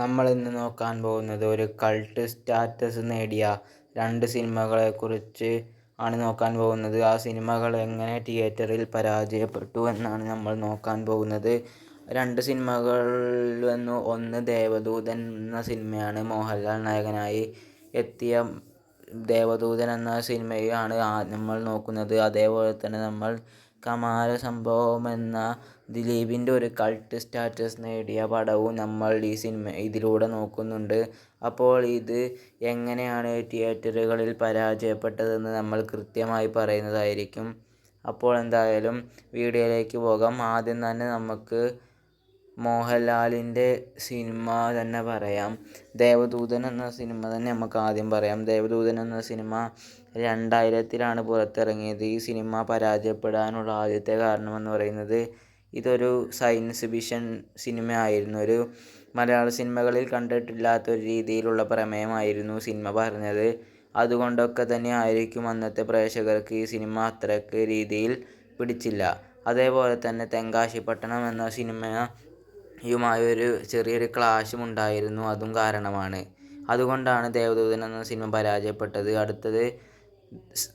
നമ്മൾ ഇന്ന് നോക്കാൻ പോകുന്നത് ഒരു കൾട്ട് സ്റ്റാറ്റസ് നേടിയ രണ്ട് സിനിമകളെ കുറിച്ച് ആണ് നോക്കാൻ പോകുന്നത്. ആ സിനിമകൾ എങ്ങനെ തിയേറ്ററിൽ പരാജയപ്പെട്ടു എന്നാണ് നമ്മൾ നോക്കാൻ പോകുന്നത്. രണ്ട് സിനിമകളിൽ എന്ന് ഒന്ന് ദേവദൂതൻ എന്ന സിനിമയാണ് മോഹൻലാൽ നായകനായി എത്തിയ. ദേവദൂതൻ എന്ന സിനിമയാണ് നമ്മൾ നോക്കുന്നത്. അതേപോലെ തന്നെ നമ്മൾ കമാര സംഭവം എന്ന ദിലീപിന്റെ ഒരു കൾട്ട് സ്റ്റാറ്റസ് നേടിയ പടവും നമ്മൾ ഈ സിനിമ ഇതിലൂടെ നോക്കുന്നുണ്ട്. അപ്പോൾ ഇത് എങ്ങനെയാണ് തിയേറ്ററുകളിൽ പരാജയപ്പെട്ടതെന്ന് നമ്മൾ കൃത്യമായി പറയുന്നതായിരിക്കും. അപ്പോൾ എന്തായാലും വീഡിയോയിലേക്ക് പോകാം. ആദ്യം തന്നെ നമുക്ക് മോഹൻലാലിന്റെ സിനിമ തന്നെ പറയാം. ദേവദൂതൻ എന്ന സിനിമ തന്നെ നമുക്ക് ആദ്യം പറയാം. ദേവദൂതൻ എന്ന സിനിമ രണ്ടായിരത്തിലാണ് പുറത്തിറങ്ങിയത്. ഈ സിനിമ പരാജയപ്പെടാനുള്ള ആദ്യത്തെ കാരണമെന്ന് പറയുന്നത് ഇതൊരു സയൻസ് ഫിക്ഷൻ സിനിമ ആയിരുന്നു ഒരു മലയാള സിനിമകളിൽ കണ്ടിട്ടില്ലാത്ത ഒരു രീതിയിലുള്ള പ്രമേയമായിരുന്നു സിനിമ പറഞ്ഞത്. അതുകൊണ്ടൊക്കെ തന്നെ ആയിരിക്കും അന്നത്തെ പ്രേക്ഷകർക്ക് ഈ സിനിമ അത്രയ്ക്ക് രീതിയിൽ പിടിച്ചില്ല. അതേപോലെ തന്നെ തെങ്കാശിപ്പട്ടണം എന്ന സിനിമയുമായി ഒരു ചെറിയൊരു ക്ലാഷും ഉണ്ടായിരുന്നു. അതും കാരണമാണ്. അതുകൊണ്ടാണ് ദേവദൂതൻ എന്ന സിനിമ പരാജയപ്പെട്ടത്. അടുത്തത്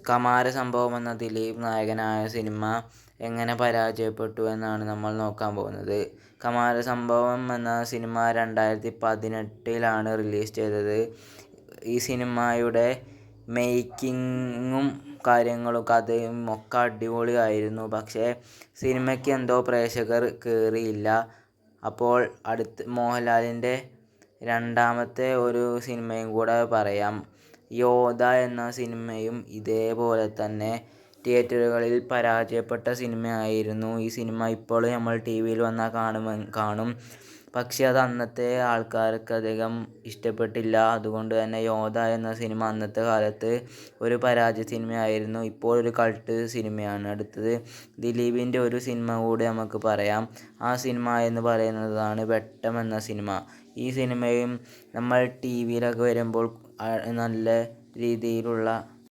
കമാര സംഭവം എന്ന ദിലീപ് നായകനായ സിനിമ എങ്ങനെ പരാജയപ്പെട്ടു എന്നാണ് നമ്മൾ നോക്കാൻ പോകുന്നത്. കമാര സംഭവം എന്ന സിനിമ രണ്ടായിരത്തി പതിനെട്ടിലാണ് റിലീസ് ചെയ്തത്. ഈ സിനിമയുടെ മേക്കിങ്ങും കാര്യങ്ങളും കഥയും ഒക്കെ അടിപൊളിയായിരുന്നു. പക്ഷേ സിനിമയ്ക്ക് എന്തോ പ്രേക്ഷകർ കയറിയില്ല അപ്പോൾ അടുത്ത് മോഹൻലാലിന്റെ രണ്ടാമത്തെ ഒരു സിനിമയും കൂടെ പറയാം. യോധ എന്ന സിനിമയും ഇതേപോലെ തന്നെ തിയേറ്ററുകളിൽ പരാജയപ്പെട്ട സിനിമയായിരുന്നു. ഈ സിനിമ ഇപ്പോഴും നമ്മൾ ടി വിയിൽ വന്നാൽ കാണുമെന്ന് കാണും. പക്ഷെ അത് അന്നത്തെ ആൾക്കാർക്ക് അധികം ഇഷ്ടപ്പെട്ടില്ല. അതുകൊണ്ട് തന്നെ യോധ എന്ന സിനിമ അന്നത്തെ കാലത്ത് ഒരു പരാജയ സിനിമയായിരുന്നു. ഇപ്പോൾ ഒരു കൾട്ട് സിനിമയാണ്. അടുത്തത് ദിലീപിന്റെ ഒരു സിനിമ കൂടി നമുക്ക് പറയാം. ആ സിനിമ എന്ന് പറയുന്നതാണ് വെട്ടം എന്ന സിനിമ. ഈ സിനിമയും നമ്മൾ ടി വിയിലൊക്കെ വരുമ്പോൾ നല്ല രീതിയിലുള്ള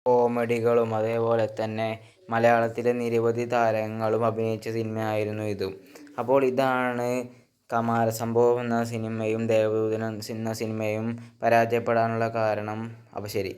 കോമഡികളും അതേപോലെ തന്നെ മലയാളത്തിലെ നിരവധി താരങ്ങളും അഭിനയിച്ച സിനിമയായിരുന്നു ഇതും. അപ്പോൾ ഇതാണ് കമാരസംഭവം എന്ന സിനിമയും ദേവദൂതൻ എന്ന സിനിമയും പരാജയപ്പെടാനുള്ള കാരണം. അപ്പോൾ ശരി.